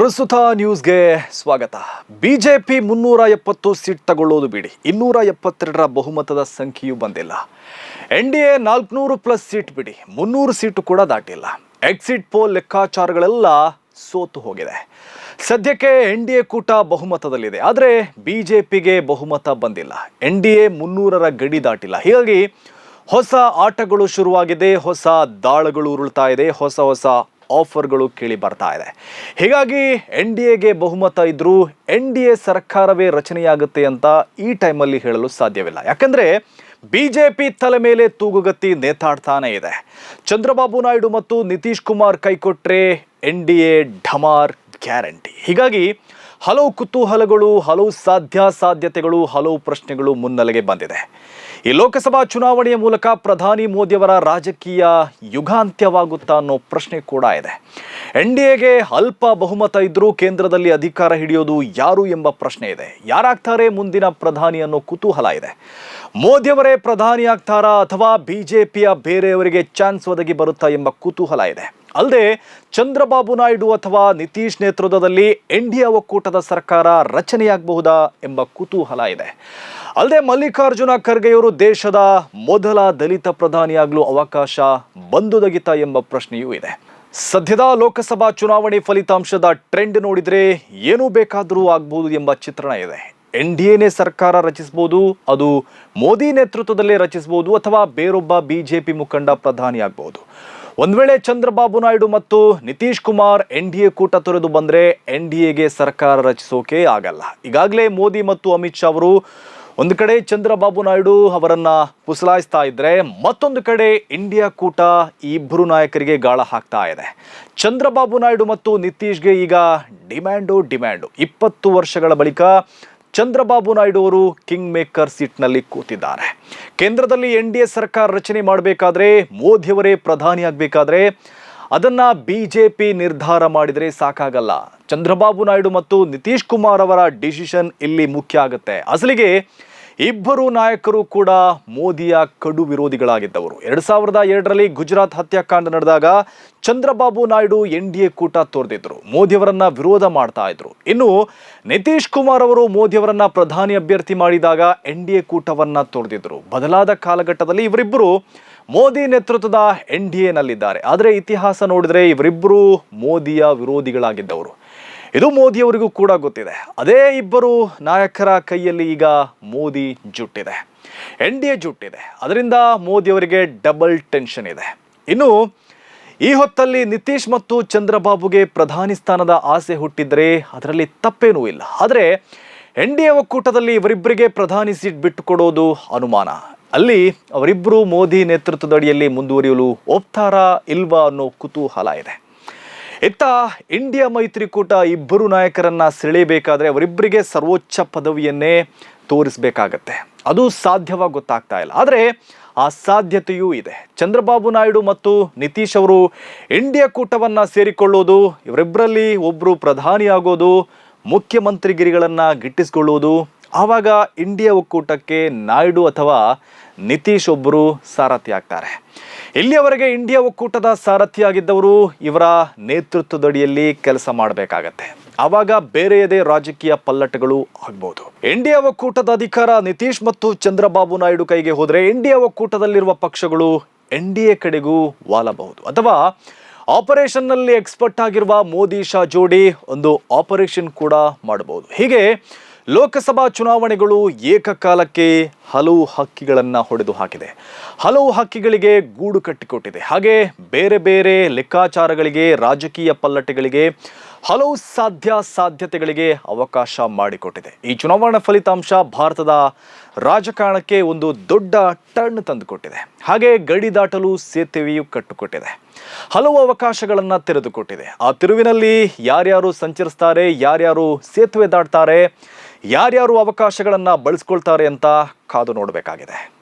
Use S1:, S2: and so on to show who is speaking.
S1: ಪ್ರಸ್ತುತ ನ್ಯೂಸ್ಗೆ ಸ್ವಾಗತ. ಬಿಜೆಪಿ ಮುನ್ನೂರ ಎಪ್ಪತ್ತು ಸೀಟ್ ತಗೊಳ್ಳೋದು ಬಿಡಿ. ಇನ್ನೂರ ಎಪ್ಪತ್ತೆರಡರ ಬಹುಮತದ ಸಂಖ್ಯೆಯೂ ಬಂದಿಲ್ಲ. ಎನ್ ಡಿ ಎ ನಾಲ್ಕುನೂರು ಪ್ಲಸ್ ಸೀಟ್ ಬಿಡಿ. ಮುನ್ನೂರು ಸೀಟು ಕೂಡ ದಾಟಿಲ್ಲ. ಎಕ್ಸಿಟ್ ಪೋಲ್ ಲೆಕ್ಕಾಚಾರಗಳೆಲ್ಲ ಸೋತು ಹೋಗಿದೆ. ಸದ್ಯಕ್ಕೆ ಎನ್ ಡಿ ಎ ಕೂಟ ಬಹುಮತದಲ್ಲಿದೆ. ಆದರೆ ಬಿ ಜೆ ಪಿಗೆ ಬಹುಮತ ಬಂದಿಲ್ಲ. ಎನ್ ಡಿ ಎ ಮುನ್ನೂರರ ಗಡಿ ದಾಟಿಲ್ಲ. ಹೀಗಾಗಿ ಹೊಸ ಆಟಗಳು ಶುರುವಾಗಿದೆ, ಹೊಸ ದಾಳಗಳು ಉರುಳ್ತಾ ಇದೆ, ಹೊಸ ಹೊಸ ಆಫರ್ಗಳು ಕೇಳಿ ಬರ್ತಾ ಇದೆ. ಹೀಗಾಗಿ ಎನ್ ಡಿ ಎಗೆ ಬಹುಮತ ಇದ್ದರೂ ಎನ್ ಡಿ ಎ ಸರ್ಕಾರವೇ ರಚನೆಯಾಗುತ್ತೆ ಅಂತ ಈ ಟೈಮಲ್ಲಿ ಹೇಳಲು ಸಾಧ್ಯವಿಲ್ಲ. ಯಾಕಂದರೆ ಬಿ ಜೆ ಪಿ ತಲೆ ಮೇಲೆ ತೂಗುಗತ್ತಿ ನೇತಾಡ್ತಾನೆ ಇದೆ. ಚಂದ್ರಬಾಬು ನಾಯ್ಡು ಮತ್ತು ನಿತೀಶ್ ಕುಮಾರ್ ಕೈಕೊಟ್ರೆ ಎನ್ ಡಿ ಎ ಢಮಾರ್ ಗ್ಯಾರಂಟಿ. ಹೀಗಾಗಿ ಹಲವು ಕುತೂಹಲಗಳು, ಹಲವು ಸಾಧ್ಯಾಸಾಧ್ಯತೆಗಳು ಹಲವು ಪ್ರಶ್ನೆಗಳು ಮುನ್ನೆಲೆಗೆ ಬಂದಿದೆ. ಈ ಲೋಕಸಭಾ ಚುನಾವಣೆಯ ಮೂಲಕ ಪ್ರಧಾನಿ ಮೋದಿಯವರ ರಾಜಕೀಯ ಯುಗಾಂತ್ಯವಾಗುತ್ತಾ ಅನ್ನೋ ಪ್ರಶ್ನೆ ಕೂಡ ಇದೆ. ಎನ್ ಡಿ ಎಗೆ ಅಲ್ಪ ಬಹುಮತ ಇದ್ರೂ ಕೇಂದ್ರದಲ್ಲಿ ಅಧಿಕಾರ ಹಿಡಿಯೋದು ಯಾರು ಎಂಬ ಪ್ರಶ್ನೆ ಇದೆ. ಯಾರಾಗ್ತಾರೆ ಮುಂದಿನ ಪ್ರಧಾನಿ ಅನ್ನೋ ಕುತೂಹಲ ಇದೆ. ಮೋದಿಯವರೇ ಪ್ರಧಾನಿ ಆಗ್ತಾರಾ ಅಥವಾ ಬಿಜೆಪಿಯ ಬೇರೆಯವರಿಗೆ ಚಾನ್ಸ್ ಒದಗಿ ಬರುತ್ತಾ ಎಂಬ ಕುತೂಹಲ ಇದೆ. ಅಲ್ಲದೆ ಚಂದ್ರಬಾಬು ನಾಯ್ಡು ಅಥವಾ ನಿತೀಶ್ ನೇತೃತ್ವದಲ್ಲಿ ಎನ್ ಡಿ ಎ ಒಕ್ಕೂಟದ ಸರ್ಕಾರ ರಚನೆಯಾಗಬಹುದಾ ಎಂಬ ಕುತೂಹಲ ಇದೆ. ಅಲ್ಲದೆ ಮಲ್ಲಿಕಾರ್ಜುನ ಖರ್ಗೆಯವರು ದೇಶದ ಮೊದಲ ದಲಿತ ಪ್ರಧಾನಿಯಾಗಲು ಅವಕಾಶ ಬಂದುದಗಿತ ಎಂಬ ಪ್ರಶ್ನೆಯೂ ಇದೆ. ಸದ್ಯದ ಲೋಕಸಭಾ ಚುನಾವಣೆ ಫಲಿತಾಂಶದ ಟ್ರೆಂಡ್ ನೋಡಿದ್ರೆ ಏನೂ ಬೇಕಾದರೂ ಆಗ್ಬೋದು ಎಂಬ ಚಿತ್ರಣ ಇದೆ. ಎನ್ ಡಿ ಎನೇ ಸರ್ಕಾರ ರಚಿಸಬಹುದು ಅದು ಮೋದಿ ನೇತೃತ್ವದಲ್ಲೇ ರಚಿಸಬಹುದು ಅಥವಾ ಬೇರೊಬ್ಬ ಬಿಜೆಪಿ ಮುಖಂಡ ಪ್ರಧಾನಿ ಆಗಬಹುದು ಒಂದ್ ವೇಳೆ ಚಂದ್ರಬಾಬು ನಾಯ್ಡು ಮತ್ತು Nitish Kumar N D A ಕೂಟ ತೊರೆದು ಬಂದ್ರೆ ಎನ್ ಡಿ ಎಗೆ ಸರ್ಕಾರ ರಚಿಸೋಕೆ ಆಗಲ್ಲ. ಈಗಾಗಲೇ ಮೋದಿ ಮತ್ತು ಅಮಿತ್ ಶಾ ಅವರು ಒಂದು ಕಡೆ ಚಂದ್ರಬಾಬು ನಾಯ್ಡು ಅವರನ್ನ ಪುಸಲಾಯಿಸ್ತಾ ಇದ್ರೆ ಮತ್ತೊಂದು ಕಡೆ ಇಂಡಿಯಾ ಕೂಟ ಈ ಇಬ್ಬರು ನಾಯಕರಿಗೆ ಗಾಳ ಹಾಕ್ತಾ ಇದೆ. ಚಂದ್ರಬಾಬು ನಾಯ್ಡು ಮತ್ತು ನಿತೀಶ್ಗೆ ಈಗ ಡಿಮ್ಯಾಂಡು ಡಿಮ್ಯಾಂಡು. ಇಪ್ಪತ್ತು ವರ್ಷಗಳ ಬಳಿಕ ಚಂದ್ರಬಾಬು ನಾಯ್ಡು ಅವರು ಕಿಂಗ್ ಮೇಕರ್ ಸೀಟ್ನಲ್ಲಿ ಕೂತಿದ್ದಾರೆ. ಕೇಂದ್ರದಲ್ಲಿ ಎನ್ ಡಿ ಎ ಸರ್ಕಾರ ರಚನೆ ಮಾಡಬೇಕಾದ್ರೆ ಮೋದಿಯವರೇ ಪ್ರಧಾನಿ ಆಗಬೇಕಾದ್ರೆ ಅದನ್ನ ಪಿ ನಿರ್ಧಾರ ಮಾಡಿದರೆ ಸಾಕಾಗಲ್ಲ. ಚಂದ್ರಬಾಬು ನಾಯ್ಡು ಮತ್ತು ನಿತೀಶ್ ಕುಮಾರ್ ಅವರ ಡಿಸಿಷನ್ ಇಲ್ಲಿ ಮುಖ್ಯ ಆಗುತ್ತೆ. ಅಸಲಿಗೆ ಇಬ್ಬರು ನಾಯಕರು ಕೂಡ ಮೋದಿಯ ಕಡು ವಿರೋಧಿಗಳಾಗಿದ್ದವರು. ಎರಡ್ ಸಾವಿರದ ಎರಡರಲ್ಲಿ ಗುಜರಾತ್ ಹತ್ಯಾಕಾಂಡ ನಡೆದಾಗ Chandrababu Naidu N D A ಕೂಟ ತೋರ್ದಿದ್ರು. ಮೋದಿಯವರನ್ನ ವಿರೋಧ ಮಾಡ್ತಾ ಇದ್ರು. ಇನ್ನು ನಿತೀಶ್ ಕುಮಾರ್ ಅವರು ಮೋದಿಯವರನ್ನ ಪ್ರಧಾನಿ ಅಭ್ಯರ್ಥಿ ಮಾಡಿದಾಗ ಎನ್ ಡಿ ಎ ಕೂಟವನ್ನ ತೋರ್ದಿದ್ರು. ಬದಲಾದ ಕಾಲಘಟ್ಟದಲ್ಲಿ ಇವರಿಬ್ಬರು ಮೋದಿ ನೇತೃತ್ವದ ಎನ್ ಡಿ ಎನಲ್ಲಿದ್ದಾರೆ ಆದರೆ ಇತಿಹಾಸ ನೋಡಿದ್ರೆ ಇವರಿಬ್ಬರು ಮೋದಿಯ ವಿರೋಧಿಗಳಾಗಿದ್ದವರು. ಇದು ಮೋದಿಯವರಿಗೂ ಕೂಡ ಗೊತ್ತಿದೆ. ಅದೇ ಇಬ್ಬರು ನಾಯಕರ ಕೈಯಲ್ಲಿ ಈಗ ಮೋದಿ ಜುಟ್ಟಿದೆ. ಎನ್ ಡಿ ಎ ಜುಟ್ಟಿದೆ. ಅದರಿಂದ ಮೋದಿಯವರಿಗೆ ಡಬಲ್ ಟೆನ್ಷನ್ ಇದೆ. ಇನ್ನು ಈ ಹೊತ್ತಲ್ಲಿ ನಿತೀಶ್ ಮತ್ತು ಚಂದ್ರಬಾಬುಗೆ ಪ್ರಧಾನಿ ಸ್ಥಾನದ ಆಸೆ ಹುಟ್ಟಿದ್ರೆ ಅದರಲ್ಲಿ ತಪ್ಪೇನೂ ಇಲ್ಲ. ಆದರೆ ಎನ್ ಡಿ ಎ ಒಕ್ಕೂಟದಲ್ಲಿ ಇವರಿಬ್ಬರಿಗೆ ಪ್ರಧಾನಿ ಸೀಟ್ ಬಿಟ್ಟುಕೊಡೋದು ಅನುಮಾನ. ಅಲ್ಲಿ ಅವರಿಬ್ಬರು ಮೋದಿ ನೇತೃತ್ವದ ಅಡಿಯಲ್ಲಿ ಮುಂದುವರಿಯಲು ಒಪ್ತಾರಾ ಇಲ್ವಾ ಅನ್ನೋ ಕುತೂಹಲ ಇದೆ. ಇತ್ತ ಇಂಡಿಯಾ ಮೈತ್ರಿಕೂಟ ಇಬ್ಬರು ನಾಯಕರನ್ನ ಸೆಳೆಯಬೇಕಾದ್ರೆ ಅವರಿಬ್ಬರಿಗೆ ಸರ್ವೋಚ್ಚ ಪದವಿಯನ್ನೇ ತೋರಿಸಬೇಕಾಗತ್ತೆ. ಅದು ಸಾಧ್ಯವಾಗಿ ಗೊತ್ತಾಗ್ತಾ ಇಲ್ಲ. ಆದರೆ ಆ ಸಾಧ್ಯತೆಯೂ ಇದೆ. ಚಂದ್ರಬಾಬು ನಾಯ್ಡು ಮತ್ತು ನಿತೀಶ್ ಅವರು ಇಂಡಿಯಾ ಕೂಟವನ್ನ ಸೇರಿಕೊಳ್ಳೋದು ಇವರಿಬ್ಬರಲ್ಲಿ ಒಬ್ಬರು ಪ್ರಧಾನಿ ಆಗೋದು, ಮುಖ್ಯಮಂತ್ರಿಗಿರಿಗಳನ್ನು ಗಿಟ್ಟಿಸಿಕೊಳ್ಳುವುದು ಆವಾಗ ಇಂಡಿಯಾ ಒಕ್ಕೂಟಕ್ಕೆ ನಾಯ್ಡು ಅಥವಾ ನಿತೀಶ್ ಒಬ್ಬರು ಸಾರಥಿ ಆಗ್ತಾರೆ. ಇಲ್ಲಿಯವರೆಗೆ ಇಂಡಿಯಾ ಒಕ್ಕೂಟದ ಸಾರಥಿಯಾಗಿದ್ದವರು ಇವರ ನೇತೃತ್ವದಡಿಯಲ್ಲಿ ಕೆಲಸ ಮಾಡಬೇಕಾಗತ್ತೆ. ಆವಾಗ ಬೇರೆಯದೇ ರಾಜಕೀಯ ಪಲ್ಲಟಗಳು ಆಗ್ಬಹುದು ಇಂಡಿಯಾ ಒಕ್ಕೂಟದ ಅಧಿಕಾರ ನಿತೀಶ್ ಮತ್ತು ಚಂದ್ರಬಾಬು ನಾಯ್ಡು ಕೈಗೆ ಹೋದರೆ ಇಂಡಿಯಾ ಒಕ್ಕೂಟದಲ್ಲಿರುವ ಪಕ್ಷಗಳು ಎನ್ ಡಿ ಎ ಕಡೆಗೂ ವಾಲಬಹುದು. ಅಥವಾ ಆಪರೇಷನ್ನಲ್ಲಿ ಎಕ್ಸ್ಪರ್ಟ್ ಆಗಿರುವ ಮೋದಿ, ಶಾ ಜೋಡಿ ಒಂದು ಆಪರೇಷನ್ ಕೂಡ ಮಾಡಬಹುದು. ಹೀಗೆ ಲೋಕಸಭಾ ಚುನಾವಣೆಗಳು ಏಕಕಾಲಕ್ಕೆ ಹಲವು ಹಕ್ಕಿಗಳನ್ನು ಹೊಡೆದು ಹಾಕಿದೆ. ಹಲವು ಹಕ್ಕಿಗಳಿಗೆ ಗೂಡು ಕಟ್ಟಿಕೊಟ್ಟಿದೆ. ಹಾಗೆ ಬೇರೆ ಬೇರೆ ಲೆಕ್ಕಾಚಾರಗಳಿಗೆ, ರಾಜಕೀಯ ಪಲ್ಲಟಗಳಿಗೆ ಹಲವು ಸಾಧ್ಯ ಸಾಧ್ಯತೆಗಳಿಗೆ ಅವಕಾಶ ಮಾಡಿಕೊಟ್ಟಿದೆ. ಈ ಚುನಾವಣಾ ಫಲಿತಾಂಶ ಭಾರತದ ರಾಜಕಾರಣಕ್ಕೆ ಒಂದು ದೊಡ್ಡ ಟರ್ನ್ ತಂದುಕೊಟ್ಟಿದೆ. ಹಾಗೆ ಗಡಿ ದಾಟಲು ಸೇತುವೆಯು ಕಟ್ಟುಕೊಟ್ಟಿದೆ. ಹಲವು ಅವಕಾಶಗಳನ್ನು ತೆರೆದುಕೊಟ್ಟಿದೆ. ಆ ತಿರುವಿನಲ್ಲಿ ಯಾರ್ಯಾರು ಸಂಚರಿಸ್ತಾರೆ, ಯಾರ್ಯಾರು ಸೇತುವೆ ದಾಟ್ತಾರೆ ಯಾರ್ಯಾರು ಅವಕಾಶಗಳನ್ನು ಬಳಸ್ಕೊಳ್ತಾರೆ ಅಂತ ಕಾದು ನೋಡಬೇಕಾಗಿದೆ.